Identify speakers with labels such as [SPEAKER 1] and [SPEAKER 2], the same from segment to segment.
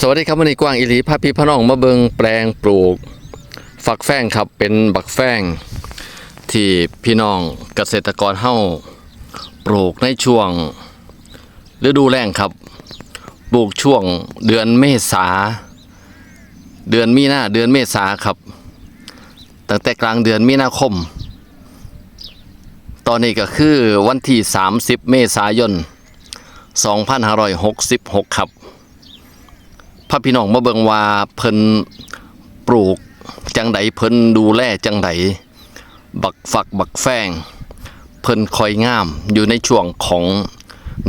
[SPEAKER 1] สวัสดีครับวันนี้กว้างอิลีพาพี่พน้องมาเบิงแปลงปลูก ฝักแฟงครับเป็นบักแฟงที่พี่น้องเกษตรกรเฮาปลูกในช่วงฤดูแล้งครับ ปลูกช่วงเดือนเมษา เดือนมีนาเดือนเมษาครับ ตั้งแต่กลางเดือนมีนาคม ตอนนี้ก็คือวันที่ 30 เมษายน 2566 ครับ พระพี่น้องมาเบิงว่าเพิ่นปลูกจังใดเพิ่นดูแลจังใดบักฝักบักแฟงเพิ่นคอยงามอยู่ในช่วงของ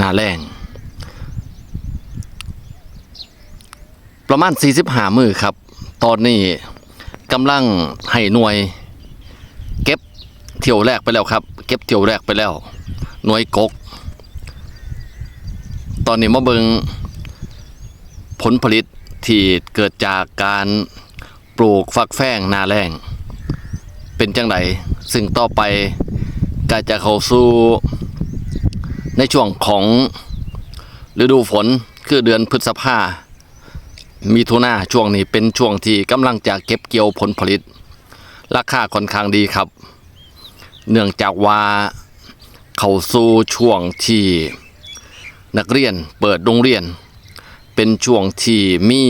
[SPEAKER 1] นาแรงประมาณ 45 มือครับ ตอนนี้กำลังให้หน่วย เก็บเที่ยวแรกไปแล้วครับ เก็บเที่ยวแรกไปแล้ว หน่วยกก ตอนนี้มาเบิงผลผลิต ที่เกิดจากการปลูกฟักแฟงนาแรงเป็นจังไดซึ่งต่อไปก็จะเข้าสู่ในช่วงของฤดูฝนคือเดือนพฤษภามีทุนาช่วงนี้เป็นช่วงที่กำลังจะเก็บเกี่ยวผลผลิต ราคาค่อนข้างดีครับ เนื่องจากว่าเข้าสู่ช่วงที่นักเรียนเปิดโรงเรียน เป็นช่วงที่มี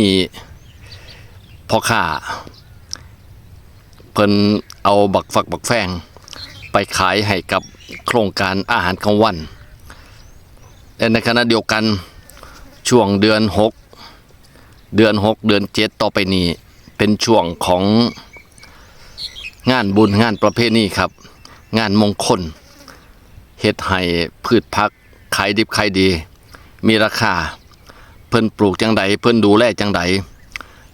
[SPEAKER 1] พ่อค้าเพิ่นเอาบักฝักบักแฟง ไปขายให้กับโครงการอาหารกลางวันในขณะเดียวกันช่วงเดือน 6 เดือน 6 เดือน 7 ต่อไปนี้เป็นช่วงของงานบุญงานประเพณีครับ งานมงคลเฮ็ดให้พืชพักขายดิบขายดี มีราคา พิ่นปลูกจังใดเพิ่นดูแลจังใด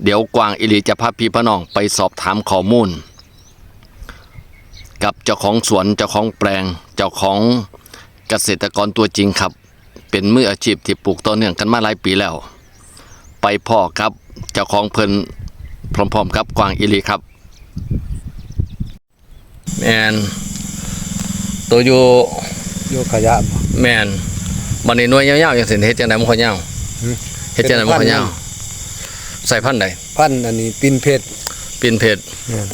[SPEAKER 1] เดี๋ยวกวางอิลีจะพาพี่พน้องไปสอบถามข้อมูล กับเจ้าของสวนเจ้าของแปลง เจ้าของเกษตรกรตัวจริงครับ เป็นมืออาชีพที่ปลูกต่อเนื่องกันมาหลายปีแล้ว ไปพ่อครับเจ้าของเพิ่นพร้อมๆกับกวางอิลีครับแมนตัวอยู่
[SPEAKER 2] โยขยะบ่
[SPEAKER 1] แมนบันนี้หน่วยยาวๆอย่างสิเฮ็ดจังไดมันค่อยยาว
[SPEAKER 2] หืม
[SPEAKER 1] เฮ็ดจังไดมันค่อยยาว
[SPEAKER 2] เป็นพันธุ์
[SPEAKER 1] ใส่พันธุ์ใด
[SPEAKER 2] พันธุ์อันนี้ปินเพชร
[SPEAKER 1] ปินเพชร
[SPEAKER 2] เนี่ย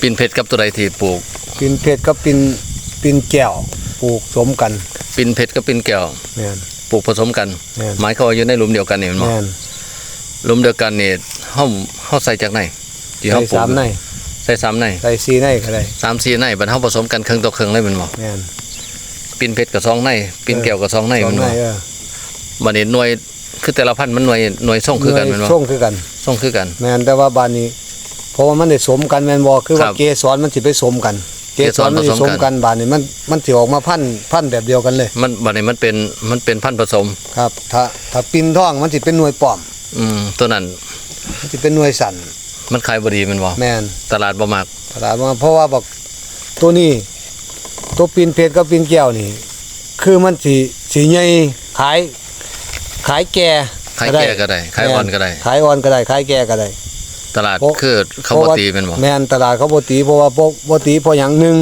[SPEAKER 1] ปินเพชรกับตัวใดที่ปลูก
[SPEAKER 2] ปินเพชรกับปินปินแก้วปลูกสมกัน
[SPEAKER 1] ปินเพชรกับปินแก้ว
[SPEAKER 2] แม่น
[SPEAKER 1] ปลูกผสมกัน
[SPEAKER 2] แม่น
[SPEAKER 1] หมายเขามว่าอยู่ในหลุมเดียวกันนี่แมันบ่
[SPEAKER 2] แม่น
[SPEAKER 1] หลุมเดียวกันนี่เฮาเฮาใส่จากไหนที่
[SPEAKER 2] ใส่
[SPEAKER 1] เฮาปลูก
[SPEAKER 2] สามใน
[SPEAKER 1] ใส่สามใน
[SPEAKER 2] ใส่สี่ในก็ได้
[SPEAKER 1] สามสี่ในบัดเฮาผสมกันเครื่องต่อเครื่องเลยแมันบ่
[SPEAKER 2] แม่น
[SPEAKER 1] ปินเพชรกับสองในปินแก้วกับสองใน
[SPEAKER 2] สอ
[SPEAKER 1] แมั
[SPEAKER 2] ง
[SPEAKER 1] น
[SPEAKER 2] ใน
[SPEAKER 1] บ่
[SPEAKER 2] เออ
[SPEAKER 1] บัดนี้หน่วย คือแต่ละพันธุ์มันหน่วยหน่วยส่งคือกันแมันบ่
[SPEAKER 2] ส่งคือกัน
[SPEAKER 1] ส่งคือกัน
[SPEAKER 2] แม่นแต่ว่าบานนี้ เพราะว่ามันได้สมกันแม่นบ่คือ
[SPEAKER 1] ครั
[SPEAKER 2] ว่า
[SPEAKER 1] บ
[SPEAKER 2] เกสรมันสิไปสมกัน เกสรมันสิ
[SPEAKER 1] เกสรผส
[SPEAKER 2] ส
[SPEAKER 1] ม
[SPEAKER 2] ม
[SPEAKER 1] กัน
[SPEAKER 2] กันบานนี้มันมันสิออกมาพันธุ์พันธุ์แบบเดียวกันเลย
[SPEAKER 1] มันบัดนี้มันเป็นมันเป็นพันธุ์ผสม
[SPEAKER 2] ครับ ถ้าถ้าปินท่องมันสิเป็นหน่วยป้อม
[SPEAKER 1] อืมตัวนั้น
[SPEAKER 2] มันสิเป็นหน่วยสั่น
[SPEAKER 1] มันขายบ่ดีแมันบ่
[SPEAKER 2] แม่น
[SPEAKER 1] ตลาดบ่มัก
[SPEAKER 2] ตลาดว่าเพราะว่าบอกตัวนี้ ตัวปีนเพชรกับปีนแก้วนี่ คือมันสีสีใหญ่ขาย ขายแก่
[SPEAKER 1] ขายแก่ก็ได้ ขายอ่อนก็ได้
[SPEAKER 2] ขายอ่อนก็ได้ ขายแก่ก็ได้
[SPEAKER 1] ตลาด
[SPEAKER 2] เพราะ
[SPEAKER 1] คือเขาบ่ตีแมันบ่
[SPEAKER 2] แม่นตลาดเขาบ่ตีเพราะว่าบ่บ่ตีเพราะอย่างหนึง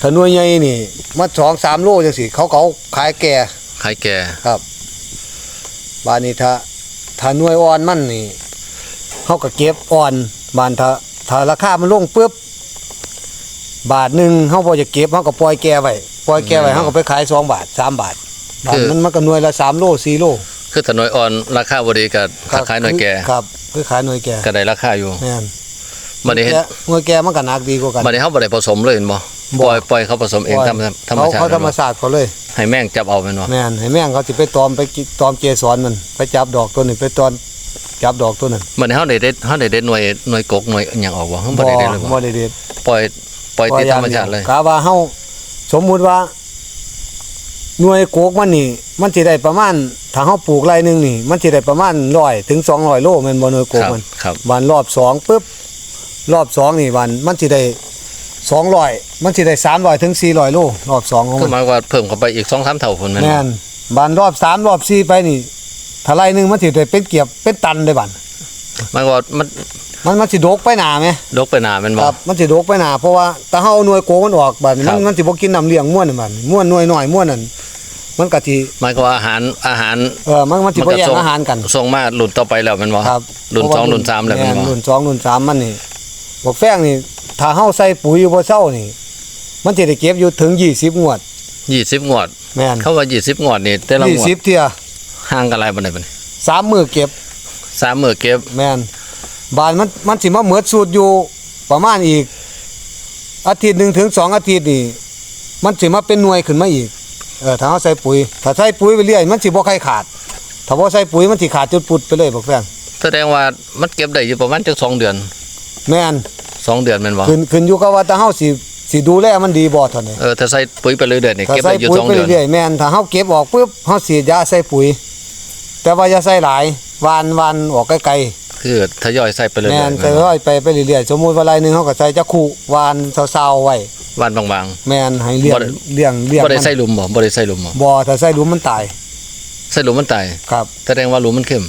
[SPEAKER 2] ถ้าหน่วยใหญ่นี่มาสองสามโลจังซี่เขาก็เอาขายแก่
[SPEAKER 1] ขายแก่
[SPEAKER 2] ครับบานนี้ถ้าถ้าหน่วยอ่อนมันนี่เขาก็เก็บอ่อนบานถ้าถ้าราคามันลงปุ๊บบาทหนึ่งเขาพอจะเก็บเขาก็ปล่อยแกไว้ปล่อยแกไว้เขาก็ไปขายสองบาทสามบาทบาทมันมันก็หน่วยละสามโลสี่โล
[SPEAKER 1] คือถ้าน้อยอ่อนราคาบ่ดีก็ถ้าขายหน่วยแก่
[SPEAKER 2] ครับคือขายหน่วยแก่
[SPEAKER 1] ก็ได้ราคาอยู่
[SPEAKER 2] แม่น
[SPEAKER 1] บัดนี้เฮ็ด
[SPEAKER 2] แก่หน่วยแก่มันก็หนักดีกว่ากัน
[SPEAKER 1] บัดนี้เฮาบ่ได้ผสมเลยแม่นบ่ปล่อยปล่อยเขาผสมเอง
[SPEAKER 2] ปล่ย
[SPEAKER 1] ตามธรรมชาติ
[SPEAKER 2] เขาเขาธรรม
[SPEAKER 1] แม่นบ่
[SPEAKER 2] ชาติเขาเลย
[SPEAKER 1] ให้แม่งจับเอาแม่นบ่
[SPEAKER 2] แม่นให้แม่งเขาสิไปตอมไปกิตอมเกสรมันไปจับดอกตัวนี้ไปตอนจับดอกตัวนั้น
[SPEAKER 1] บัดนี้เฮาได้เด็ดเฮาได้เด็ดหน่วยหน่วยกกหน่วยหยังออกบ่เฮาบ่ได้เด็ดเลยบ่
[SPEAKER 2] บ่ได้เด็ด
[SPEAKER 1] ปล่อยปล่อยติดธรรมชาติเลย
[SPEAKER 2] กะว่าเฮาสมมุติว่า หน่วยโกกมันนี่ มันสิได้ประมาณถ้าเฮาปลูกไรหนึงนี่ มันสิได้ประมาณ100ถึง200โลแม่นบ่หน่วยโก
[SPEAKER 1] ค
[SPEAKER 2] ก
[SPEAKER 1] รับ
[SPEAKER 2] มัน
[SPEAKER 1] ครับ
[SPEAKER 2] วันรอบ2ปึ๊บรอบ2นี่วันมันสิได้200มันสิได้300ถึง400โลรอบ2ของ
[SPEAKER 1] คือ
[SPEAKER 2] มัน
[SPEAKER 1] หมายว่าเพิ่มเข้าไปอีก2-3เท่าพุ่นแม่นบ่
[SPEAKER 2] แม่นบันรอบ3รอบ4ไปนี่ถ้าไรหนึงมันสิได้เป็นเกียบเป็นตันเลยบัด
[SPEAKER 1] หมายว่ามัน
[SPEAKER 2] มันมันสิดกไปหนาไหม
[SPEAKER 1] ดกไปหน้าแม่นบ่
[SPEAKER 2] ครับมันสิดกไปหนาเพราะว่าถ้าเฮาเอาหน่วยโกมันออกบัดนี้
[SPEAKER 1] ครั
[SPEAKER 2] มั
[SPEAKER 1] บ
[SPEAKER 2] นมันสิบ่กินน้ำเลี้ยงม่วนนั่นบัดนี้ม่วนหน่วยน้อยม่วนนั่น มันมันก็สิ
[SPEAKER 1] หมายความว่าอาหารอาหาร
[SPEAKER 2] เออมันมันสิบ่แย่งอาหารกัน
[SPEAKER 1] ส่งมารุ่นต่อไปแล้วแมันบ่
[SPEAKER 2] ครับ
[SPEAKER 1] รุ่น
[SPEAKER 2] เพาะ
[SPEAKER 1] สอง
[SPEAKER 2] ว่า
[SPEAKER 1] รุ่นสามแล้วแมัน
[SPEAKER 2] ม่
[SPEAKER 1] บ่
[SPEAKER 2] รุ่นสองรุ่นสามมันนี่บอกแฟงนี่ถ้าเฮาใส่ปุ๋ยอยู่บ่เช้านี่ มันสิได้เก็บอยู่ถึง20งวด
[SPEAKER 1] ยี่สิบงวด
[SPEAKER 2] แม่น
[SPEAKER 1] เขาว่ายี่สิบงวดนี่แต่ละงวด
[SPEAKER 2] 20เที่ย
[SPEAKER 1] ห่างกันหลายปานใดบัดนี้
[SPEAKER 2] สามมื้อเก็บ
[SPEAKER 1] สามมื้อเก็บ
[SPEAKER 2] แม่นบานมันมันสิมาเหมือดสูตรอยู่ประมาณอีก อาทิตย์หนึงถึงสองอาทิตย์นี่มันสิมาเป็นหน่วยขึ้นมาอีก เออถ้าเฮาใส่ปุ๋ย ถ้าใส่ปุ๋ยไปเรื่อยมันสิบ่ค่อยขาด ถ้าบ่ใส่ปุ๋ยมันสิขาดจุดปุดไปเลยบอกแฟง
[SPEAKER 1] แสดงว่ามันเก็บได้อยู่ประมาณจักสองเดือน
[SPEAKER 2] แม่น
[SPEAKER 1] สองเดือนแม่นบ่
[SPEAKER 2] ขึ้นขึ้นอยู่กับว่าถ้าเฮาสิสิดูแลมันดีบ่เท่านั้น
[SPEAKER 1] เออถ้าใส่ปุ๋ยไปเรื่อยๆนี่
[SPEAKER 2] ถ้า
[SPEAKER 1] เก็บ
[SPEAKER 2] ใส่
[SPEAKER 1] ได้อยู่
[SPEAKER 2] ปุ๋ย
[SPEAKER 1] สอง
[SPEAKER 2] ไป
[SPEAKER 1] เดือน
[SPEAKER 2] เรื่อยๆแม่นถ้าเฮาเก็บออกปุ๊บเฮาฉีดยาใส่ปุ๋ย แต่ว่าอย่าใส่หลายวานวานออกไกล
[SPEAKER 1] คือทยอยใส่ไปเรื่
[SPEAKER 2] ๆ
[SPEAKER 1] อย
[SPEAKER 2] แม่น
[SPEAKER 1] ๆ
[SPEAKER 2] ใส่ร้อยไปไปเรื่อยๆ สมมุติว่าไรหนึงเฮาก็ใส่จักคู่วานเซาๆไว้
[SPEAKER 1] วันบาง
[SPEAKER 2] แม่นให้เลี้ยง
[SPEAKER 1] บ่ได้
[SPEAKER 2] เลี้ยงเลี้ยง
[SPEAKER 1] ๆบ่ได้
[SPEAKER 2] มัน
[SPEAKER 1] ใส่หลุมบ่บ่ได้ใส่หลุมบ่
[SPEAKER 2] บ่ถ้าใส่หลุมมันตาย
[SPEAKER 1] ใส่หลุมมันตาย
[SPEAKER 2] ครับ
[SPEAKER 1] แสดงว่าหลุมมันเข้ม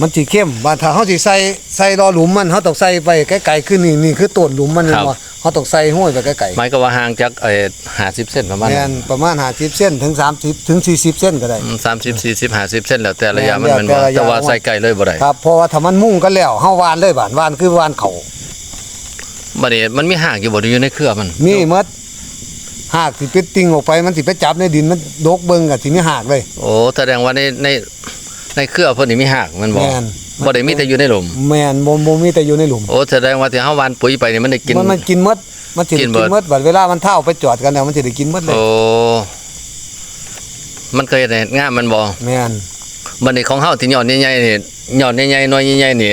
[SPEAKER 2] มันสิเข้มบานถ้าเฮาสิใส่ใส่รอหลุมมันเฮาต้องใส่ไปไกลๆขึ้นนี่นี่คือต้นหลุมมันว่าเฮาต้องใส่ห้อยไปไกล
[SPEAKER 1] หมายก็ว่าห่างจากเอ่อ50เส้นประมาณ
[SPEAKER 2] ๆแม่นประมาณ50เส้นถึง 30 ถึง 40เส้นก็ได้
[SPEAKER 1] อืม30 40 50เส้นแล้วแต่ระยะมัน
[SPEAKER 2] แม่
[SPEAKER 1] แมัน
[SPEAKER 2] นแล้ว
[SPEAKER 1] บ่
[SPEAKER 2] แต่ระยะ
[SPEAKER 1] แต่ว่าใส่ไกลเลยบ่ได้
[SPEAKER 2] ครับเพราะว่าถ้ามันมุ่งกันแล้วเฮาวานเลยบานวานคือวานเขา
[SPEAKER 1] บัดนี้มันมีห่างอยู่บ่อยู่ในเครือมัน
[SPEAKER 2] มีหมดหากสิไปติ่งออกไปมันสิไปจับในดินมันดกเบิ่งก็สิมีหากเลย
[SPEAKER 1] โอ้แสดงว่าในในในเครือเพิ่นนี่มีห่างแมันบ่
[SPEAKER 2] แม่น
[SPEAKER 1] บ่ได้มีแต่อยู่ในหลุม
[SPEAKER 2] แม่นบ่บ่มีแต่อยู่ในหลุม
[SPEAKER 1] โอ้แสดงว่าที่เฮาหวานปุ๋ยไปนี่มันได้กิน
[SPEAKER 2] มันมันกินหมดมันสิได้
[SPEAKER 1] กิ
[SPEAKER 2] กิ
[SPEAKER 1] น
[SPEAKER 2] น
[SPEAKER 1] เบิด
[SPEAKER 2] หมดบัดเวลามันเท่าไปจอดกันแล้วมันสิได้กินหมดเลย
[SPEAKER 1] โอ้มันเคยได้งามมันบ่
[SPEAKER 2] แม่น
[SPEAKER 1] บัดนี้ของเฮาที่ยอดใหญ่ๆนี่ยอดใหญ่ๆหน่วยใหญ่ๆนี่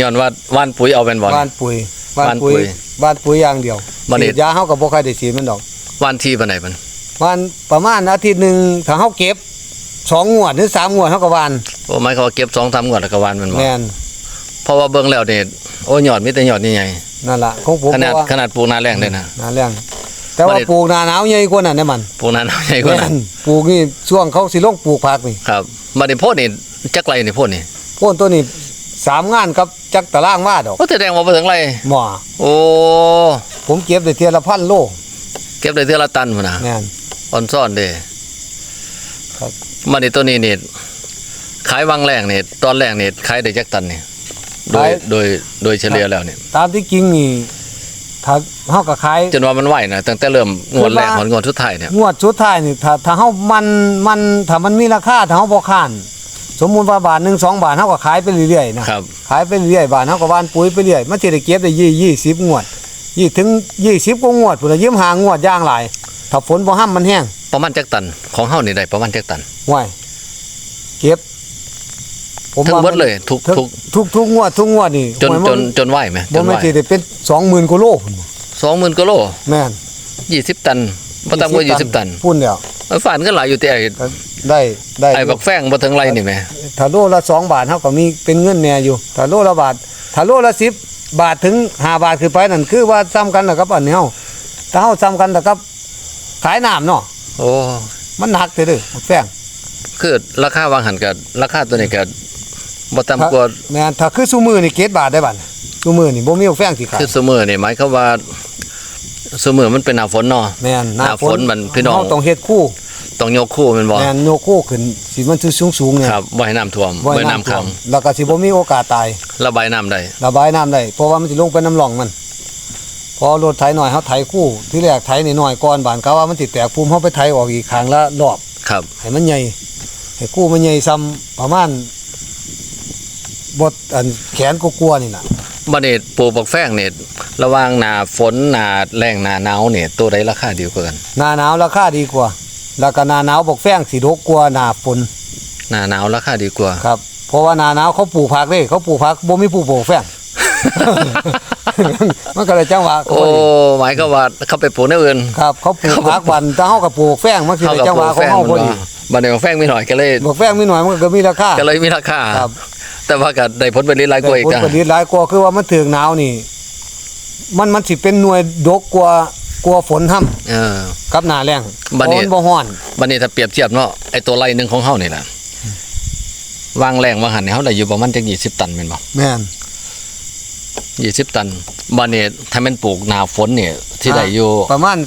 [SPEAKER 1] ย้อนว่าหวานปุ๋ยเอาแม่นบ่
[SPEAKER 2] บ้านปุ๋ย
[SPEAKER 1] บ้านปุ๋ย
[SPEAKER 2] บ้านปุ๋ยอย่างเดียว
[SPEAKER 1] บ่ได้
[SPEAKER 2] ฉีดยาเฮาก็บ่ค่อยได้ฉีดมันดอก
[SPEAKER 1] หวานที่ปานใดมัน
[SPEAKER 2] วันประมาณอาทิตย์หนึงถ้าเฮาเก็บสองงวดหรือสามงวดเฮาก็หวาน
[SPEAKER 1] โอ้หมายความว่าเก็บ2 3งวดแล้วก็หวานแมันบ่
[SPEAKER 2] แม่น
[SPEAKER 1] เพราะว่าเบิ่งแล้วนี่โอ้ยอดมีแต่ยอดใหญ่
[SPEAKER 2] นั่นล่ะของผม
[SPEAKER 1] ๆขนาด
[SPEAKER 2] เพระว่
[SPEAKER 1] ขนาดปลูกหน้าแรงเลยนะ
[SPEAKER 2] นาเรื่องแต่ว่า
[SPEAKER 1] บ่ได้
[SPEAKER 2] ปลูกหน้าหนาวใหญ่กว่านั้นเนี่ยมัน
[SPEAKER 1] ปลูกหน้าหนาวใหญ่กว่า
[SPEAKER 2] แม่
[SPEAKER 1] นั้น
[SPEAKER 2] นปลูกนี่ช่วงเขาสิลงปลูกผักนี่
[SPEAKER 1] ครับบัดนี้โพดนี่จักไรนี่โพดนี่
[SPEAKER 2] โพ่นตัวนี้ สามงานกับจักตารางวาดอก
[SPEAKER 1] โอ้แสดงว่าบ่ถึงไร
[SPEAKER 2] หมอ
[SPEAKER 1] โอ้
[SPEAKER 2] ผมเก็บได้เทียละพันโล
[SPEAKER 1] เก็บได้เทื่อละตันพุ่นน่ะ
[SPEAKER 2] แม่น
[SPEAKER 1] ออนซ่อนเด้
[SPEAKER 2] ครับ
[SPEAKER 1] บัดนี้ตัวนี้นี่ขายวังแรงนี่ตอนแรกนี่ขายได้จักตันนี่โดยโดยโดยเฉลี่ยแล้วนี่
[SPEAKER 2] ตามที่จริงนี่ถ้าเฮาก็ขาย
[SPEAKER 1] จนว่ามันไหวนะตั้งแต่เริ่มงวดแรก
[SPEAKER 2] คือว่า
[SPEAKER 1] หอนงวดสุดท้ายเนี่ย
[SPEAKER 2] งวดสุดท้ายนี่ถ้าถ้าเฮามันมันถ้ามันมีราคาถ้าเฮาบ่ค้าน สมมุติว่าบาทหนึงสองบาทเฮาก็ขายไปเรื่อยๆนะครับ ขายไปเรื่อยๆบาทเฮาก็หวานปุ๋ยไปเรื่อยมันสิได้เก็บได้ยี่20งวดยี่ถึง20กว่างวดพุ่นน่ะยิ้มหางวดอย่างหลายถ้าฝนบ่ห้ํมันแห้ง
[SPEAKER 1] ประมาณจักตันของเฮานี่ได้ประมาณจักตัน
[SPEAKER 2] ห่วยเก็บ
[SPEAKER 1] ทั้ง
[SPEAKER 2] ว่า
[SPEAKER 1] หม
[SPEAKER 2] มั
[SPEAKER 1] ด
[SPEAKER 2] น
[SPEAKER 1] เลยทุก
[SPEAKER 2] ทุก
[SPEAKER 1] ทุก
[SPEAKER 2] ทุกทุกงวดทุกงวดนี่
[SPEAKER 1] จน
[SPEAKER 2] ห่วย
[SPEAKER 1] จนจนไหวไหมจ
[SPEAKER 2] บ่
[SPEAKER 1] นไหว
[SPEAKER 2] แม่นสิได้เป็น20,000กว่าโลพุ่นบ่
[SPEAKER 1] สองหมื่นกิโล
[SPEAKER 2] แม่น
[SPEAKER 1] ยี่สิบตันบ่ต่ำกว่ายี่สิบตัน
[SPEAKER 2] พุ่นแล้ว
[SPEAKER 1] ไอ้ฝานก็หลายอยู่แต่ ไอ้
[SPEAKER 2] ก็ได้ได้
[SPEAKER 1] ไอ้บักแฟงบ่ถึงไรนี่แหม
[SPEAKER 2] ถ้าโลละ2บาทเฮาก็มีเป็นเงินแน่อยู่ถ้าโลละบาทถ้าโลละ10บาทถึง5บาทขึ้นไปนั่นคือว่าซ้ำกันแล้วกับอันนี้เฮาถ้าเฮาซ้ำกันแล้วกับขายน้ำเนาะ
[SPEAKER 1] โอ้
[SPEAKER 2] มันหนักเด้อเด้อบักแฟง
[SPEAKER 1] คือราคาวางหันกับราคาตัวนี้ก็บ่ต่ำกว่า
[SPEAKER 2] แม่นถ้าคือซุมื้อนี่เกตบาทได้บัดซุมื้อนี่บ่มีบักแฟงสิขาย
[SPEAKER 1] คือเสมอนี่หมายความว่าเสมอมันเป็นหน้าฝนเนาะ
[SPEAKER 2] แม่น
[SPEAKER 1] หน้าฝนมันพี่น้อง
[SPEAKER 2] เฮาต้องเฮ็ดคู่
[SPEAKER 1] ต้องยกคู่แม่นบ่
[SPEAKER 2] แม่นโยกคู่ขึ้นสิมันสูงสูงๆเนี่ย
[SPEAKER 1] ครับบ่ให้น้ำท่วม
[SPEAKER 2] บ่
[SPEAKER 1] บ่
[SPEAKER 2] ให้
[SPEAKER 1] ให้น้ำ
[SPEAKER 2] น้ำท่
[SPEAKER 1] ขั
[SPEAKER 2] ว
[SPEAKER 1] ง
[SPEAKER 2] มแล้วก็สิบ่มีโอกาสตาย
[SPEAKER 1] ระบายน้ำได้
[SPEAKER 2] ระบายน้ำได้เพราะว่ามันสิลงไปน้ำหลองมัน พอรถไถหน่อยเฮาไถคู่ที่แรกไถนิดหน่อยก่อนบานกะว่ามันสิแตกภูมิเฮาไปไถออกอีกครั้งละรอบ
[SPEAKER 1] ครับ
[SPEAKER 2] ให้มันใหญ่ให้คู่มันใหญ่ซ้ำประมาณบดอันแขนก็กลัวาๆนี่น่ะ
[SPEAKER 1] บัดนี้ปลูกบักแฟงนี่ระหว่างหน้าฝนหน้าแล้งหน้าหนาวนี่ตัวใดราคาดีกว่ากัน
[SPEAKER 2] หน้าหนาวราคาดีกว่า แล้วก็หน้าหนาวบอกแฟงสิดกกว่าหน้าฝน
[SPEAKER 1] หน้าหนาวราคาดีกว่า
[SPEAKER 2] ครับ เพราะว่าหน้าหนาวเขาปลูกผักเด้เขาปลูกผักบ่มีผู้ปลูกแฟง มันก็เลยจังหวะเขา
[SPEAKER 1] โอ้
[SPEAKER 2] พอดี
[SPEAKER 1] หมายก็ว่าเขาไปปลูกในอื่น
[SPEAKER 2] ครับ เขาปลูกผักบันแต่เฮาก็ปลูกแฟงมันสิ
[SPEAKER 1] เขา
[SPEAKER 2] ได้
[SPEAKER 1] กับ
[SPEAKER 2] จัง
[SPEAKER 1] ป
[SPEAKER 2] ห
[SPEAKER 1] ลู
[SPEAKER 2] วะ
[SPEAKER 1] ก
[SPEAKER 2] ข
[SPEAKER 1] แฟ
[SPEAKER 2] อง
[SPEAKER 1] ง
[SPEAKER 2] เฮาพอ
[SPEAKER 1] มัน
[SPEAKER 2] ดี
[SPEAKER 1] ว่าบัดนี้บักแฟงมีหน่อยก็เลย
[SPEAKER 2] บอกแฟงมีหน่อยมันก็มีราคา
[SPEAKER 1] ก็เลยมีราคา
[SPEAKER 2] ครับ
[SPEAKER 1] แต่ว่าก็ได้ผลผลิตหลายกว่าอีก
[SPEAKER 2] ผล
[SPEAKER 1] จ้ะ
[SPEAKER 2] ผลิตหลายกว่าคือว่ามันถึงหนาวนี่ มันมันสิเป็นหน่วยดกกว่า กว่าฝนห่ํ
[SPEAKER 1] เออ
[SPEAKER 2] กับหน้าแล้ง
[SPEAKER 1] บัดนี้
[SPEAKER 2] เพราะมันบ่ฮ้อน
[SPEAKER 1] บัดนี้ถ้าเปรียบเทียบเนาะไอ้ตัวไร่หนึงของเฮานี่ล่ะวางแรงวางหันนี่เฮาได้อยู่ประมาณจัก20ตันแม่นบ่
[SPEAKER 2] แม่น
[SPEAKER 1] 20ตันบัดนี้ถ้าแม่นปลูกหน้าฝนเนี่ยที่ได้อยู่
[SPEAKER 2] ประมาณ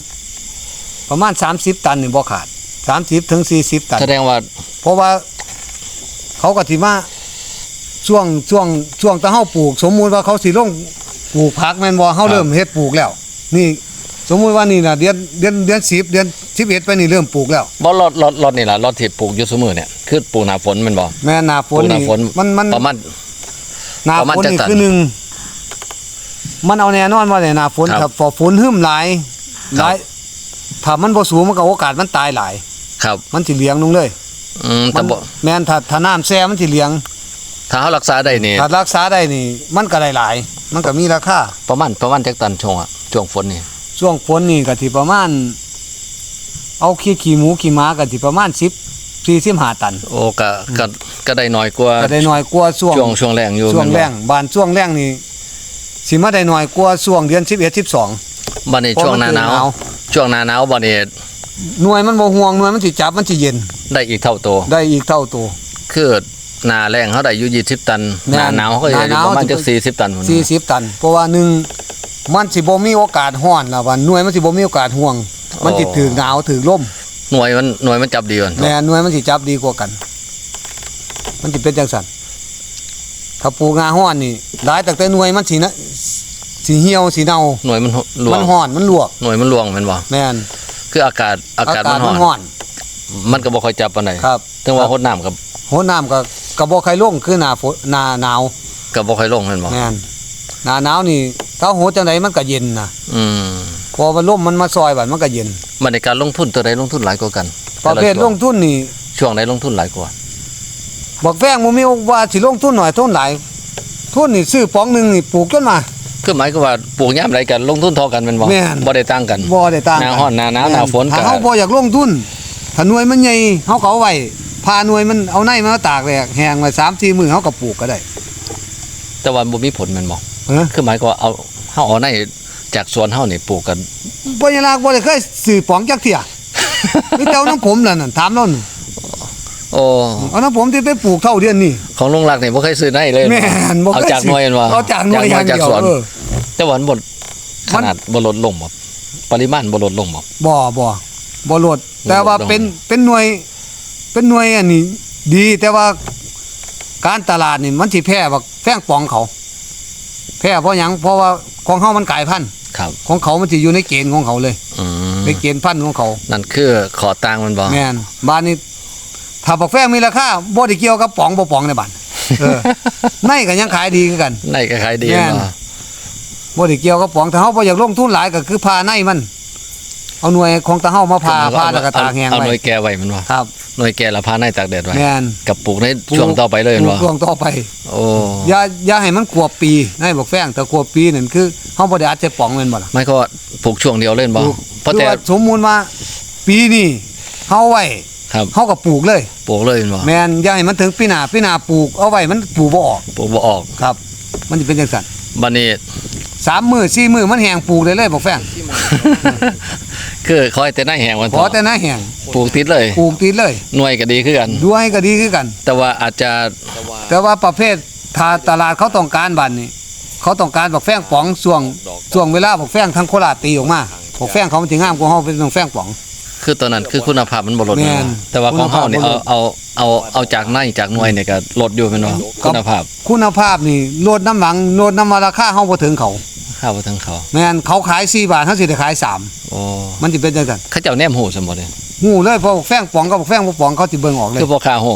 [SPEAKER 2] ประมาณ 30 ตันนี่บ่ขาด 30ถึง40 ตัน
[SPEAKER 1] แสดงว่า
[SPEAKER 2] เพราะว่าเขาก็สิมาช่วงช่วงช่วงตะเฮาปลูก สมมุติว่าเขาสิลงปลูกผักแม่นบ่เฮาเริ่มเฮ็ดปลูกแล้ว นี่ สมมุติว่านี่น่ะเดือนเดือนเดือน10เดือน11ไปนี่เริ่มปลูกแล้ว
[SPEAKER 1] บ่รอดรอดรอดนี่ล่ะรอดที่ปลูกอยู่ซุมื้อเนี่ยคือปลูกหน้าฝนแม่นบ่
[SPEAKER 2] แม่หน้าฝ
[SPEAKER 1] ปลู
[SPEAKER 2] น
[SPEAKER 1] กหน้า
[SPEAKER 2] นี่
[SPEAKER 1] ฝน
[SPEAKER 2] มันมัน
[SPEAKER 1] ประมาณ
[SPEAKER 2] หน้า
[SPEAKER 1] ประมาณ
[SPEAKER 2] ฝน
[SPEAKER 1] จัก
[SPEAKER 2] นี่
[SPEAKER 1] ตัน
[SPEAKER 2] คือหนึ่งมันเอาแน่นอนว่าเนี่ยหน้าฝน
[SPEAKER 1] ครับ
[SPEAKER 2] ครับพอฝนหึมหลาย
[SPEAKER 1] ครับ
[SPEAKER 2] หลายถ้ามันบ่สูงมันก็โอกาสมันตายหลาย
[SPEAKER 1] ครับ
[SPEAKER 2] มันสิเลี้ยงลงเลย
[SPEAKER 1] อืม
[SPEAKER 2] มั
[SPEAKER 1] แต่
[SPEAKER 2] น
[SPEAKER 1] บ่
[SPEAKER 2] แม่นถ้าถ้าน้ำแช่มันสิเลี้ยง
[SPEAKER 1] ถ้าเฮารักษาได้นี่
[SPEAKER 2] ถ้ารักษาได้นี่ มันก็ได้หลาย มันก็มีราคา
[SPEAKER 1] ประมาณประมาณจักตันช่วงอะช่วงฝนนี่
[SPEAKER 2] ช่วงฝนนี่ก็สิประมาณ เอาขี้ขี้หมูขี้หมาก็สิประมาณ10 45ตัน
[SPEAKER 1] โอ้ก็ก็ก็ได้น้อยกว่า
[SPEAKER 2] ก็ได้น้อยกว่าช่วง
[SPEAKER 1] ช่วงช่วงแรงอยู่
[SPEAKER 2] ช่วง
[SPEAKER 1] ม่นบ่
[SPEAKER 2] แรงบานช่วงแรงนี่สิมาได้น้อยกว่าช่วงเดือน11 12
[SPEAKER 1] บัดนี้ช่วงหน้าหนาวช่วงหน้าหนาวบัดนี้
[SPEAKER 2] หน่วยมันบ่ห่วงหน่วยมันสิจับมันสิเย็น
[SPEAKER 1] ได้อีกเท่าโต
[SPEAKER 2] ได้อีกเท่าตัว
[SPEAKER 1] คือหน้าแรงเขาได้อยู่20ตัน
[SPEAKER 2] แม่
[SPEAKER 1] หน้านหนาวเขาก็จะ
[SPEAKER 2] หน้าหนาว
[SPEAKER 1] ประมาณ
[SPEAKER 2] สิ
[SPEAKER 1] จัก40ตันพุ่น
[SPEAKER 2] 40ตัน เพราะว่าหนึ่ง มันสิบ่มีโอกาสร้อนล่ะว่าหน่วยมันสิบ่มีโอกาสห่วง มันสิถึกหนาวถึกลม
[SPEAKER 1] หน่วยมันหน่วยมันจับดีกว่า
[SPEAKER 2] แม่หน่วยมันสิจับดีกว่ากัน มันสิเป็นจังซั่นถ้าปลูกงาฮ้อนนี่หลายตั้งแต่หน่วยมันสินะสิเหี่ยวสิเน่า
[SPEAKER 1] หน่วยมันลว
[SPEAKER 2] มั
[SPEAKER 1] ง
[SPEAKER 2] นฮ้อนมันลวก
[SPEAKER 1] หน่วยมันลวงแม่นบ่
[SPEAKER 2] แม่น
[SPEAKER 1] คืออากาศอากาศมันร้อน
[SPEAKER 2] ร้อน
[SPEAKER 1] มันก็บ่ค่อยจับปานใด
[SPEAKER 2] ครับ
[SPEAKER 1] ถึงว่าหดน้ำกับ
[SPEAKER 2] โหน้ำก็ก็บ่ใครลงคือหน้าฝนหน้าหนาว
[SPEAKER 1] ก็บ่ค่อยลงแม่นบ่
[SPEAKER 2] แม่นหน้าหนาวนี่ ถ้าโหจังไดมันก็เย็นนะ
[SPEAKER 1] อืม
[SPEAKER 2] พอมันลมมันมาซอยบัดมันก็เย็น
[SPEAKER 1] มันในการลงทุนตัวใดลงทุนหลายกว่ากัน
[SPEAKER 2] ประเภทลงทุนนี่
[SPEAKER 1] ช่วงใดลงทุนหลายกว่า
[SPEAKER 2] บอกแฟงบ่มีว่าสิลงทุนหน่อยทุนหลายทุนนี่ซื้อป๋องหนึงนี่ปลูกจนมา
[SPEAKER 1] คือหมายก็ว่าปลูกยามใดกันลงทุนเท่ากันแม่นบ่
[SPEAKER 2] แม่น
[SPEAKER 1] บ่ได้ต่างกัน
[SPEAKER 2] บ่ได้ต่าง
[SPEAKER 1] ห
[SPEAKER 2] กั
[SPEAKER 1] น้าร้อนหน้าหนาวหน้าฝนก็
[SPEAKER 2] ถ้าเฮาบ่อยากลงทุนถ้าหน่วยมันใหญ่เฮาก็เอาไว้พาหน่วยมันเอาในมาตากแดดแห้งไว้3-4มื้อเฮาก็ปลูกก็ได้
[SPEAKER 1] แต่ว่าบ่มีผลแม่นบ่
[SPEAKER 2] เออ
[SPEAKER 1] คือหมายก็ว่าเอาเฮาเอาในจากสวนเฮานี่ปลูกกัน
[SPEAKER 2] บ่ยากบ่ได้เคยซื้อป๋องจักเที่ยมีแต่เอาน้ำผมนั่นน่ะถามแล้วนั่น
[SPEAKER 1] โอ้
[SPEAKER 2] เอาน้ำผมที่ไปปลูกเท่าเดือนนี่
[SPEAKER 1] ของลุงหลักนี่บ่เคยซื้อในเลย
[SPEAKER 2] แม่นบ่
[SPEAKER 1] เอา
[SPEAKER 2] เคย
[SPEAKER 1] จาก
[SPEAKER 2] ซื้
[SPEAKER 1] หน่วยแม่นบ่
[SPEAKER 2] เอาจากหน่วยอย่าง
[SPEAKER 1] จาก
[SPEAKER 2] เดียว
[SPEAKER 1] สวน
[SPEAKER 2] เออ
[SPEAKER 1] แต่ว่ามันบ่ข
[SPEAKER 2] มัน
[SPEAKER 1] นาดบ่ลดลงบ่ปริมาณบ่ลดลงบ่
[SPEAKER 2] บ่บ่บ่โลดแต่ว่า
[SPEAKER 1] บ่ลด
[SPEAKER 2] เป็นเป็นหน่วย เป็นหน่วยอันนี้ดีแต่ว่าการตลาดนี่มันสิแพ้บักแฟงปองเขา แพ้เพราะหยังเพราะว่าของเฮามันกลายพันธุ์
[SPEAKER 1] ครับ
[SPEAKER 2] ของเขามันสิอยู่ในเกณฑ์ของเขาเลย
[SPEAKER 1] อืม
[SPEAKER 2] ในเกณฑ์พันธุ์ของเขา
[SPEAKER 1] นั่นคือขอตังมันบ่
[SPEAKER 2] แม่นบ้านนี้ถ้าบักแฟงมีราคาบ่ได้เกี่ยวกับปองบ่ปองในบ้านเออ ในก็ยังขายดีคือกัน
[SPEAKER 1] ในก็ขายดี
[SPEAKER 2] แม่น
[SPEAKER 1] เนาะ
[SPEAKER 2] บ่ได้เกี่ยวกับปองถ้าเฮาบ่อยากลงทุนหลายก็คือพาในมัน เอาหน่วยของตาเฮามาพาพาแล้วก็ตากแห้ง
[SPEAKER 1] เอาหน่
[SPEAKER 2] ไว้
[SPEAKER 1] วยแก่ไว้มันบ่
[SPEAKER 2] ครับ
[SPEAKER 1] หน่วยแก่และพาในตากแดดไว้
[SPEAKER 2] แม่น
[SPEAKER 1] กับปลูกในช่วงต่อไปเลย
[SPEAKER 2] ป
[SPEAKER 1] แม่น
[SPEAKER 2] ลู
[SPEAKER 1] บ่
[SPEAKER 2] กช่วงต่อไป
[SPEAKER 1] โอ้
[SPEAKER 2] อย่าอย่าให้มันกวบปีนายบอกแฟงแต่กวบปีนั่นคือเฮาบ่ได้อัดใส่ป๋องแม่นบ่ล่ะ
[SPEAKER 1] ไม่ก็ว่าปลูกช่วงเดียวเล่นบ่
[SPEAKER 2] ปลูก
[SPEAKER 1] เพราะ
[SPEAKER 2] คือ
[SPEAKER 1] แต่
[SPEAKER 2] ว่าสมมุติว่าปีนี้เฮาไว้
[SPEAKER 1] ครับ
[SPEAKER 2] เฮาก็ปลูกเลย
[SPEAKER 1] ปลูกเลยแม่นบ่
[SPEAKER 2] แม่นอย่าให้มันถึงปีหน้าปีหน้าปลูกเอาไว้มันปลูกบ่ออก
[SPEAKER 1] ปลูกบ่ออก
[SPEAKER 2] ครับ มันสิเป็นจังซั่น
[SPEAKER 1] บัดนี้
[SPEAKER 2] สามมื้อสี่มื้อมันแห้งปลูกได้เลยบอกแฟง
[SPEAKER 1] คือคอยแต่หน้าแห้งวัน
[SPEAKER 2] ขอแต่หน้าแห้ง
[SPEAKER 1] ปลูกติดเลย
[SPEAKER 2] ปลูกติดเลย
[SPEAKER 1] หน่วยก็ดีคือกัน
[SPEAKER 2] ด้วยก็ดีคือกัน
[SPEAKER 1] แต่ว่าอาจจะ
[SPEAKER 2] แต่ว่าประเภทถ้าตลาดเขาต้องการบัดนี้เขาต้องการบอกแฟงป๋องช่วงช่วงเวลาบอกแฟงทั้งโคราชตีออกมาบอกแฟงเขามันสิงามกว่าเฮาเป็นต้องแฟงป๋อง
[SPEAKER 1] คือตัวนั้นคือคุณภาพมันบ่ลด
[SPEAKER 2] แม่น
[SPEAKER 1] แต่ว่าของเฮานี่
[SPEAKER 2] คุณ
[SPEAKER 1] เอา
[SPEAKER 2] ภาพบ่ลด
[SPEAKER 1] เอาเอาเอาจากในจากหน่วยเนี่ยก็ลดอยู่แม่นบ่คุณภาพ
[SPEAKER 2] คุณภาพนี่โลดน้ำหลังโลดน้ำมาราคาเฮาบ่ถึงเขา
[SPEAKER 1] ข้าวบ่ทั้งเขา
[SPEAKER 2] แม่นเขาขาย4บาทเฮาสิได้ขาย
[SPEAKER 1] โอ้
[SPEAKER 2] 3มันสิเป็นจังซั่น
[SPEAKER 1] เขาเจ้าแนมหูซั่นบ่เด้
[SPEAKER 2] ฮู้เลยเพอแฟงป๋องกับแฟงบ่ป๋องเขาสิเบิ่งออกเลย
[SPEAKER 1] คือพ่อค้าหู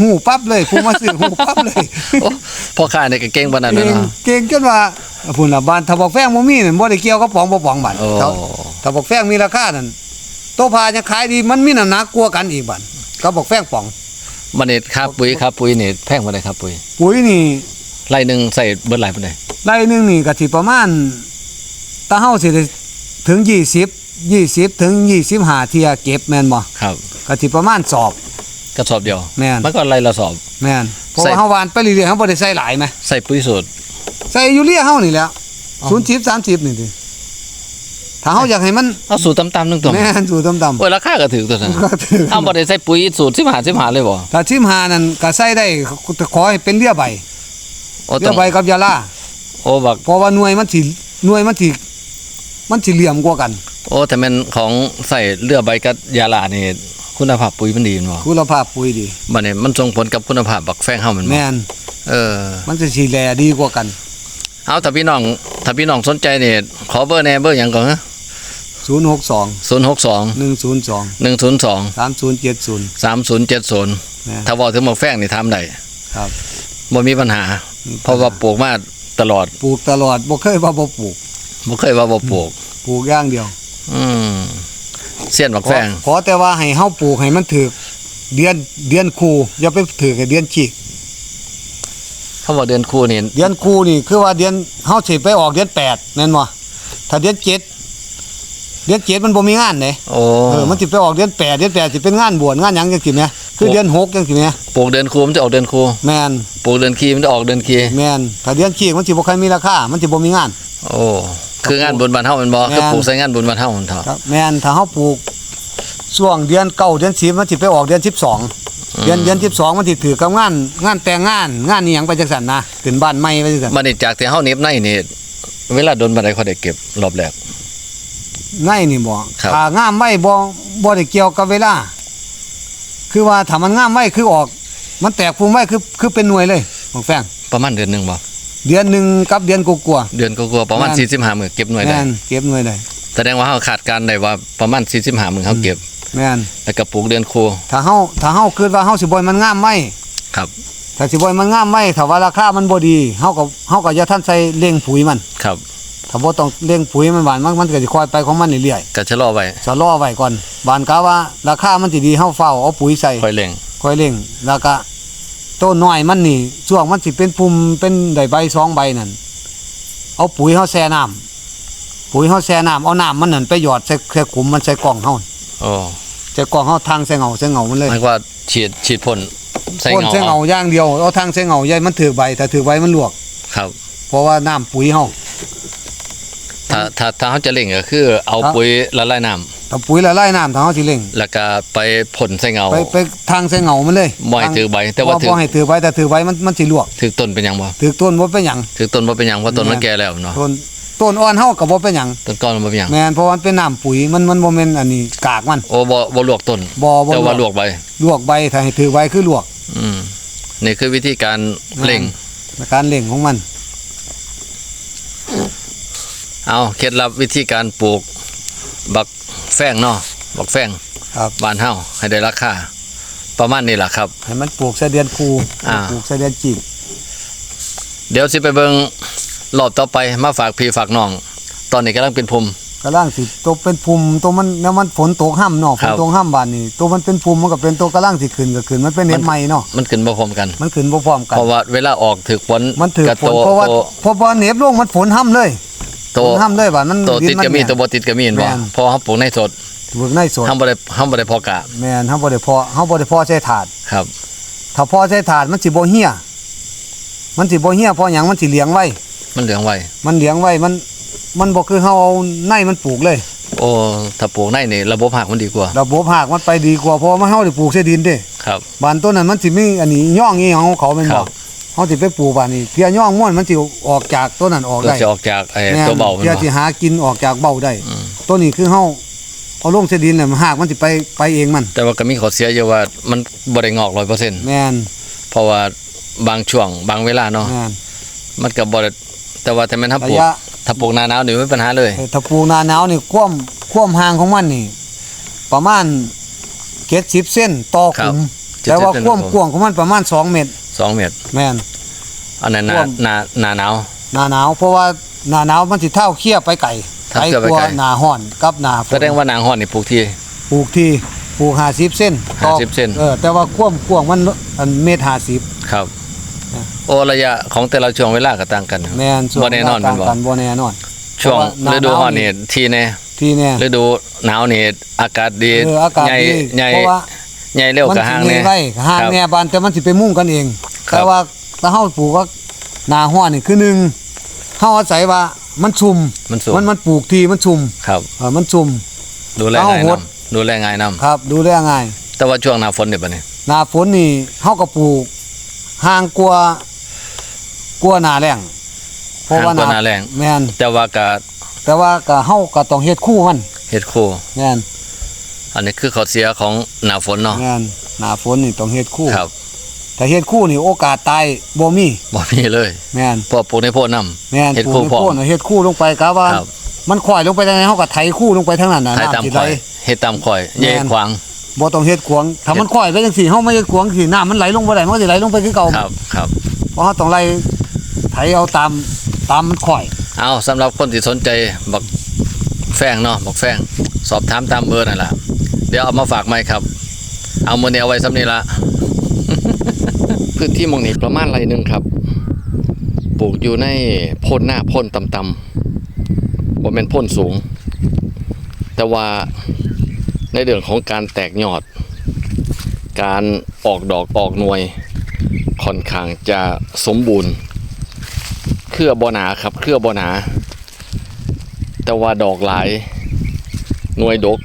[SPEAKER 2] ฮู้ปั๊บเลยผู้มาซื้อฮู้ปั๊บเลย
[SPEAKER 1] โอ้พ่อค้านี่ก็เก่งปานนั้น
[SPEAKER 2] เก่
[SPEAKER 1] แม่
[SPEAKER 2] ง
[SPEAKER 1] นบ่
[SPEAKER 2] เก่งจนว่าพุ่นน่ะบ้านถ้าบอกแฟงบ่มีนั่นบ่ได้เกี่ยวกับป๋องบ่ป๋องบัด
[SPEAKER 1] โอ้
[SPEAKER 2] ถ้าถ้าบอกแฟงมีราคานั่นโตพาจะขายดีมันมีน้ำหนักกว่ากันอีกบัดก็บอกแฟงป๋อง
[SPEAKER 1] บัดนี้ค่าปุ๋ยค่าปุ๋ยนี่แพงบ่ได้ครับปุ๋ย
[SPEAKER 2] ปุ๋ยนี่
[SPEAKER 1] ไร่หนึงใส่เบิดหลายปานใด
[SPEAKER 2] ไร่หนึงนี่ก็สิประมาณถ้าเฮาสิได้ถึง 20 20 ถึง 25 เที่ยเก็บแม่นบ่
[SPEAKER 1] ครับ
[SPEAKER 2] ก็สิประมาณสอบ
[SPEAKER 1] กระสอบเดียว
[SPEAKER 2] แม่น
[SPEAKER 1] มันก็ไร่ละสอบ
[SPEAKER 2] แม่นเพราะ
[SPEAKER 1] ใส่
[SPEAKER 2] ว่าเฮาหวานไปเรื่อยๆเฮาบ่ได้ใส่หลายไหม
[SPEAKER 1] ใส่ปุ๋ยสูตร
[SPEAKER 2] ใส่ยูเรียเฮานี่แหล้ว
[SPEAKER 1] อ๋อ
[SPEAKER 2] 0 10 30นี่ติถ้าเฮาอยากให้มัน
[SPEAKER 1] เอาสูตรต่ำๆนึงตัว
[SPEAKER 2] แม่นสู่ต่ำ
[SPEAKER 1] โอ้ยราคาก็ถือตัวนั้น
[SPEAKER 2] ๆก็ถือ
[SPEAKER 1] เอาบ่ได้ใส่ปุ๋ยสูตร15 15เลยบ่
[SPEAKER 2] ถ้า15นั่นก็ใส่ได้ขอให้เป็นเรือใบ
[SPEAKER 1] โอ้
[SPEAKER 2] เรื
[SPEAKER 1] ต้
[SPEAKER 2] อ
[SPEAKER 1] อง
[SPEAKER 2] ใบกับยาลา
[SPEAKER 1] โอ้บัก
[SPEAKER 2] เพราะว่าหน่วยมันสิหน่วยมันสิมันสิเหลี่ยมกว่ากัน
[SPEAKER 1] โอ้แต่แม่นของใส่เรือใบกับยาลานี่คุณภาพปุ๋ยมันดีแม่นบ่
[SPEAKER 2] คุณภาพปุ๋ยดี
[SPEAKER 1] บัดนี้มันส่งผลกับคุณภาพบักแฟงเฮาแม่นบ่
[SPEAKER 2] แม่น
[SPEAKER 1] เออ
[SPEAKER 2] มันจะสีแลดีกว่ากัน
[SPEAKER 1] เอาถ้าพี่น้องถ้าพี่น้องสนใจนี่ขอเบอร์แหน่เบอร์หยังก่อนฮะ
[SPEAKER 2] 062
[SPEAKER 1] 062
[SPEAKER 2] 102
[SPEAKER 1] 102
[SPEAKER 2] 3070
[SPEAKER 1] 3070
[SPEAKER 2] นะ
[SPEAKER 1] ถ้าเว้าถึงบักแฟงนี่ถามได้
[SPEAKER 2] ครับ
[SPEAKER 1] บ่มีปัญหา เพราะว่าปลูกมา ตลอด
[SPEAKER 2] ปลูกตลอดบ่เคยว่าบ่ปลูก
[SPEAKER 1] บ่เคยว่าบ่ปลูก
[SPEAKER 2] ปลูกอย่างเดียว
[SPEAKER 1] อืมเสี้ยนบักแฟง
[SPEAKER 2] ขอขอแต่ว่าให้เฮาปลูกให้มันถูกเดือนเดือนคูอย่าไปถือกับเดือนฉีก
[SPEAKER 1] เขาบอกเดือนคู่นี่
[SPEAKER 2] เดือนคูนี่คือว่าเดือนเฮาสิไปออกเดือนแปดแม่นบ่ถ้าเดือนเจ็ด เดือนเจ็ดมันบ่มีงานเด้
[SPEAKER 1] โอ้
[SPEAKER 2] เออมันสิไปออกเดือนแปดเดือนแปดสิเป็นงานบวชงานหยังจังซี่แหมคือเดือนหกจังซี่แหม
[SPEAKER 1] ปลูกเดือนคู่มันจะออกเดือนคู่
[SPEAKER 2] แม่น
[SPEAKER 1] ปลูกเดือนคีมันจะออกเดือนคี
[SPEAKER 2] แม่นถ้าเดือนฉีกมันสิบ่ค่อยมีราคามันสิบ่มีงาน
[SPEAKER 1] โอ้คืองานบุญบานเฮาแมันบ่
[SPEAKER 2] แม่น
[SPEAKER 1] คือปลูกใส่งานบุญบานเฮามันเถอะ
[SPEAKER 2] ครับแม่นถ้าเฮาปลูกช่วงเดือนเก้าเดือนสิบมันสิไปออกเดือนสิบสองเดือนเดือนสิบสองมันสิถือกับงานงานแต่งงานงานนี่หยังไปจังซั่นนะขึ้นบ้านใหม่ไปจังซั่น
[SPEAKER 1] บัดนี้จากที่เฮาเหน็บในนี่เวลาโดนบันไดเขาได้เก็บรอบแรก
[SPEAKER 2] ในนี่บ่
[SPEAKER 1] ครับ
[SPEAKER 2] ถ้างามไว้บ่บ่ได้เกี่ยวกับเวลา คือว่าถ้ามันงามไว้คือออก มันแตกภูมิไว้คือคือเป็นหน่วยเลยของแฟง
[SPEAKER 1] ประมาณเดือนหนึงบ่
[SPEAKER 2] เดือนหนึงกับเดือนกว่า
[SPEAKER 1] เดือนกว่าๆประมาณ
[SPEAKER 2] แม่น
[SPEAKER 1] 45มื้อเก็บหน่วย
[SPEAKER 2] ๆ
[SPEAKER 1] ได้
[SPEAKER 2] แม่นเก็บหน่วยได้
[SPEAKER 1] แสดงว่าเฮาคาดการณ์ได้ว่าประมาณ45มื้อเฮาเก็บ
[SPEAKER 2] แม่น
[SPEAKER 1] แล้วก็ปลูกเดือนคู่
[SPEAKER 2] ถ้าเฮาถ้าเฮาคิดว่าเฮาสิบ่ให้มันงามไว้
[SPEAKER 1] ครับ
[SPEAKER 2] ถ้าสิบ่ให้มันงามไว้ถ้าว่าราคามันบ่ดีเฮาก็เฮาก็อย่าทันใส่เร่งปุ๋ยมัน
[SPEAKER 1] ครับ
[SPEAKER 2] ถ้าบ่ต้องเร่งปุ๋ยมันหวานมันมันก็สิค่อยไปของมันเรื่อย
[SPEAKER 1] ก็ชะลอไว้
[SPEAKER 2] ๆชะลอไว้ก่อนบานกะว่าราคามันสิดีเฮาเฝ้าเอาปุ๋ยใส่
[SPEAKER 1] ค่อยเร่ง
[SPEAKER 2] ค่อยเร่งแล้วก็ต้นน้อยมันนี่ช่วงมันสิเป็นปุ่มเป็นได้ใบสองใบนั่นเอาปุ๋ยเฮาแช่น้ำปุ๋ยเฮาแช่น้ำเอาน้ำมันนั่นไปหยอดใส่ใส่ขุมมันใส่กล่องเฮา
[SPEAKER 1] โอ้
[SPEAKER 2] ใส่กล่องเฮาทางใส่เงาใส่เงามันเลย
[SPEAKER 1] หมายความว่าฉีดฉีดพ่นใส่
[SPEAKER 2] พ่น
[SPEAKER 1] เงา
[SPEAKER 2] ใส่เงาอย่างเดียวเอาทางใส่เงาใหญ่มันถือใบถ้าถือใบมันลวก
[SPEAKER 1] ครับ
[SPEAKER 2] เพราะว่าน้ำปุ๋ยเฮา
[SPEAKER 1] ถ้าถ้าถ้าเขาจะเล่งก็คือเอา
[SPEAKER 2] ครับ
[SPEAKER 1] ปุ๋ยละลายน้ำ
[SPEAKER 2] ถ้าปุ๋ยละลายน้ำถ้าเฮาสิเร่ง
[SPEAKER 1] แล้วก็ไปผลใส่เงา
[SPEAKER 2] ไปไปทางใส่เงามันเลย
[SPEAKER 1] บ่ให้ถือใบแต่ว่า
[SPEAKER 2] บ่
[SPEAKER 1] ถือ
[SPEAKER 2] บ่ให้ถือใบแต่ถือใบมันมันสิลวก
[SPEAKER 1] ถือต้นเป็นหยังบ่
[SPEAKER 2] ถือต้นบ่เป็นหยัง
[SPEAKER 1] ถือต้นบ่เป็นหยังเพราะต้นมัน
[SPEAKER 2] แม่น
[SPEAKER 1] แก่แล้วเนาะ
[SPEAKER 2] ต้นต้นอ่อนเฮาก็บ่เป็นหยัง
[SPEAKER 1] ต้นก้อนมันบ่เป็นหยัง
[SPEAKER 2] แม่นเพราะว่ามันเป็นน้ำปุ๋ยมันมันบ่แม่นอันนี้กากมัน
[SPEAKER 1] โอ้บ่บ่ลวกต้น
[SPEAKER 2] บ่บ่
[SPEAKER 1] แต่ว่าลวกใบ
[SPEAKER 2] ลวกใบถ้าให้ถือใบคือลวก
[SPEAKER 1] อืมนี่คือวิธีการเล่ง
[SPEAKER 2] ในการเล่งของมัน
[SPEAKER 1] เอาเคล็ดลับวิธีการปลูกบักแฟงเนาะบักแฟง
[SPEAKER 2] ครับ
[SPEAKER 1] บ้านเฮาให้ได้ราคาประมาณนี้ล่ะครับ
[SPEAKER 2] ให้มันปลูกใส่เดือนคู
[SPEAKER 1] อ่า
[SPEAKER 2] ปลูกใส่เดือนจีก
[SPEAKER 1] เดี๋ยวสิไปเบิ่งรอบต่อไปมาฝากพี่ฝากน้อง ตอนนี้กำลังเป็นภูมิ
[SPEAKER 2] กำลังสิตัวเป็นภูมิตัวมันแล้วมันฝนตกห้ำเนาะ
[SPEAKER 1] ค
[SPEAKER 2] ฝ
[SPEAKER 1] รั
[SPEAKER 2] น
[SPEAKER 1] บ
[SPEAKER 2] ตกห้ำบานนี่ตัวมันเป็นภูมิมันก็เป็นตัวกำลังสิขึ้นก็ขึ้นมันเป็นเน็ดใหม่เนาะ
[SPEAKER 1] มันขึ้นบ่พร้อมกัน
[SPEAKER 2] มันขึ้นบ่พร้อมกัน
[SPEAKER 1] เพราะว่าเวลาออกถึกฝน
[SPEAKER 2] มันถือ
[SPEAKER 1] ก็
[SPEAKER 2] ฝน
[SPEAKER 1] โต
[SPEAKER 2] เพราะว่า
[SPEAKER 1] โต
[SPEAKER 2] เพราะว่าเน็บลงมันฝนห้ำเลย
[SPEAKER 1] โต
[SPEAKER 2] ฝนห้ำเลยบาดมัน
[SPEAKER 1] ตัวติดก็มี
[SPEAKER 2] ดิน
[SPEAKER 1] ตัวบ่ติดก็มีเห็นบ่
[SPEAKER 2] แม่น
[SPEAKER 1] เพอเฮาปลูกในสด
[SPEAKER 2] เบิกในสวน
[SPEAKER 1] เฮาบ่ได้เฮาบ่ได้เพอกะ
[SPEAKER 2] แม่นเฮาบ่ได้พอเฮาบ่ได้พอใช้ถาด
[SPEAKER 1] ครับ
[SPEAKER 2] ถ้าพอใช้ถาดมันสิบ่เหี่ยมันสิบ่เหี่ยเพราะหยังมันสิเลี้ยงไว้
[SPEAKER 1] มันเหลืองไว้
[SPEAKER 2] มันเลี้ยงไว้มัน มันบ่คือเฮาเอาในมันปลูกเลย
[SPEAKER 1] โอ้ถ้าปลูกในนี่ระบบหักมันดีกว่า
[SPEAKER 2] ระบบหากมันไปดีกว่าเพราะว่ามันเฮาได้ปลูกใส่ดินเด้
[SPEAKER 1] ครับ
[SPEAKER 2] บานต้นนั้นมันสิมีอันนี้ย่องอีหยังของเขาแม่น
[SPEAKER 1] ค
[SPEAKER 2] บ่
[SPEAKER 1] รับ
[SPEAKER 2] เฮาสิไปปลูกบานนี้เพียย่องม่วนมันสิออกจากต้นนั้นออก
[SPEAKER 1] ก็
[SPEAKER 2] ได้
[SPEAKER 1] จะออกจากไอ้
[SPEAKER 2] แม่น
[SPEAKER 1] ตัวเบามัน
[SPEAKER 2] เพีย
[SPEAKER 1] บ่
[SPEAKER 2] สิหากินออกจากเบ้าได้
[SPEAKER 1] อืม
[SPEAKER 2] ต้นนี้คือเฮาเอาลงใส่ดินแล้วมันหากมันสิไปไปเองมัน
[SPEAKER 1] แต่ว่าก็มีข้อเสียอยู่ว่ามันบ่ได้งอก100%
[SPEAKER 2] แม่น
[SPEAKER 1] เพราะว่าบางช่วงบางเวลาเนาะ
[SPEAKER 2] แม่น
[SPEAKER 1] มันก็บ่ได้แต่ว่าถ้าแม่นถ้าป
[SPEAKER 2] ระ
[SPEAKER 1] ลูก
[SPEAKER 2] ยะ
[SPEAKER 1] ถ้าปลูกหน้าหนาวนี่ไม่มีปัญหาเลย
[SPEAKER 2] เออถ้าปลูกหน้าหนาวนี่ความความห่างของมันนี่ ประมาณ70เส้นต่อ
[SPEAKER 1] ครั
[SPEAKER 2] ขุ
[SPEAKER 1] บ
[SPEAKER 2] ม
[SPEAKER 1] 70
[SPEAKER 2] แต่ว่า
[SPEAKER 1] เส้น
[SPEAKER 2] ความ
[SPEAKER 1] ต่อขุม
[SPEAKER 2] กว้างของมันประมาณ 2 เมตร
[SPEAKER 1] 2เมตร
[SPEAKER 2] แม่น
[SPEAKER 1] อันนั้นหน้า
[SPEAKER 2] ท่วม
[SPEAKER 1] หน้าหน้าหนาว
[SPEAKER 2] หน้าหนาวเพราะว่าหน้าหนาวมันสิเท่าเคียไปไก่
[SPEAKER 1] เท่า
[SPEAKER 2] ไก่
[SPEAKER 1] เคี้ยวไป
[SPEAKER 2] กว่า
[SPEAKER 1] ไก่
[SPEAKER 2] หน้าห้อนกับหน้าฝ
[SPEAKER 1] แส
[SPEAKER 2] น
[SPEAKER 1] ดงว่าหนางฮ้อนนี่ปลูกที่
[SPEAKER 2] ปลูกที่ปลูก50เส้นต่อ
[SPEAKER 1] 50เส้น
[SPEAKER 2] เออแต่ว่าความกว้างมันอันเมตร50
[SPEAKER 1] ครับ
[SPEAKER 2] อะ
[SPEAKER 1] โอ้ระยะของแต่ละช่วงเวลาก็ต่างกัน
[SPEAKER 2] แม่นส่ว
[SPEAKER 1] บ่แน่นอน
[SPEAKER 2] ต่าง
[SPEAKER 1] แม่นบ่
[SPEAKER 2] กันบ่แน่นอน
[SPEAKER 1] ช่วง
[SPEAKER 2] เพราะว่าหน้า
[SPEAKER 1] ฤดู
[SPEAKER 2] หนาว
[SPEAKER 1] ร้อน
[SPEAKER 2] นี่
[SPEAKER 1] นี่ที่แน่
[SPEAKER 2] ที่แน่
[SPEAKER 1] ฤดูหนาวนี่อากาศดี
[SPEAKER 2] เอออากาศ
[SPEAKER 1] ใหญ่
[SPEAKER 2] ดี
[SPEAKER 1] ใหญ่
[SPEAKER 2] เพราะว่า
[SPEAKER 1] ใหญ่เร็ว
[SPEAKER 2] มั
[SPEAKER 1] กับ
[SPEAKER 2] สิ
[SPEAKER 1] ห้าง
[SPEAKER 2] มี
[SPEAKER 1] แน่
[SPEAKER 2] ไว้ห่าง
[SPEAKER 1] ครับ
[SPEAKER 2] แน่บานแต่มันสิไปมุ่งกันเอง
[SPEAKER 1] ครับ
[SPEAKER 2] แต่ว่าถ้าเฮาปลูกว่าหน้าห้อนนี่คือหนึ่งเฮาอาศัยว่ามันชุ่ม
[SPEAKER 1] มันสูง
[SPEAKER 2] มันมันปลูกที่มันชุ่ม
[SPEAKER 1] ครับ
[SPEAKER 2] เออมันชุ่ม
[SPEAKER 1] ดูแล
[SPEAKER 2] เอา
[SPEAKER 1] ง่าย
[SPEAKER 2] ห
[SPEAKER 1] นํ
[SPEAKER 2] ด
[SPEAKER 1] ดูแลง่ายนํ
[SPEAKER 2] ครับ ดูแลง่าย
[SPEAKER 1] แต่ว่าช่วงหน้าฝนนี่บัดนี้
[SPEAKER 2] หน้าฝนนี่เฮาก็ปลูกห่างกว่ากว่าหน้าแล้งเพราะ
[SPEAKER 1] ห่าง
[SPEAKER 2] ว่าก
[SPEAKER 1] ว่าหน้าแรง
[SPEAKER 2] แม่น
[SPEAKER 1] แต่ว่าก็
[SPEAKER 2] แต่ว่าก็เฮาก็ต้องเฮ็ดคู่มัน
[SPEAKER 1] เฮ็ดคู่
[SPEAKER 2] แม่น
[SPEAKER 1] อันนี้คือข้อเสียของหน้าฝนเนาะ
[SPEAKER 2] แม่นหน้าฝนนี่ต้องเฮ็ดคู่
[SPEAKER 1] ครับ
[SPEAKER 2] ถ้าเฮ็ดคู่นี่โอกาสตายบ่มี
[SPEAKER 1] บ่มีเลย
[SPEAKER 2] แม่น
[SPEAKER 1] เพอปลูกในโพดน้ำ
[SPEAKER 2] แม่น
[SPEAKER 1] เฮ็ด
[SPEAKER 2] ปลูก
[SPEAKER 1] คู่
[SPEAKER 2] ใน
[SPEAKER 1] พร้อม
[SPEAKER 2] โคนเอาเฮ็ดคู่ลงไปกะว่า
[SPEAKER 1] ครับ
[SPEAKER 2] มันข่อยลงไปทางไหนเฮาก็ไถคู่ลงไปทางนั้นน่ะ
[SPEAKER 1] ให้ตาม
[SPEAKER 2] น้ำสิ
[SPEAKER 1] ข่
[SPEAKER 2] ไหล
[SPEAKER 1] อยเฮ็ดตามข่อย
[SPEAKER 2] แม่
[SPEAKER 1] แย่
[SPEAKER 2] น
[SPEAKER 1] ขวาง
[SPEAKER 2] บ่ต้องเฮ็ดขวางถ้ามันข่อยไปจังซี่เฮาไม่เฮ็ดขวางสิน้ำมันไหลลงบ่ได้มันก็สิไหลลงไปคือเก่า
[SPEAKER 1] ครับครับ
[SPEAKER 2] เพราะเฮาต้องไล่ไถเอาตามตามมันข่อย
[SPEAKER 1] เอาสำหรับคนที่สนใจบักแฟงเนาะบักแฟงสอบถามตามเบอร์นั่นแหละเดี๋ยวเอามาฝากไหมครับ เอามือนี้เอาไว้สำนี้ละพื้นที่มองนี้ประมาณไรหนึ่งครับ ปลูกอยู่ในพ่นหน้าพ่นต่ำๆว่าเป็นพ่นสูง แต่ว่าในเรื่องของการแตกยอด การออกดอกออกหน่วยค่อนข้างจะสมบูรณ์ เครือบอหนาครับ เครือบอหนา แต่ว่าดอกหลายหน่วยดก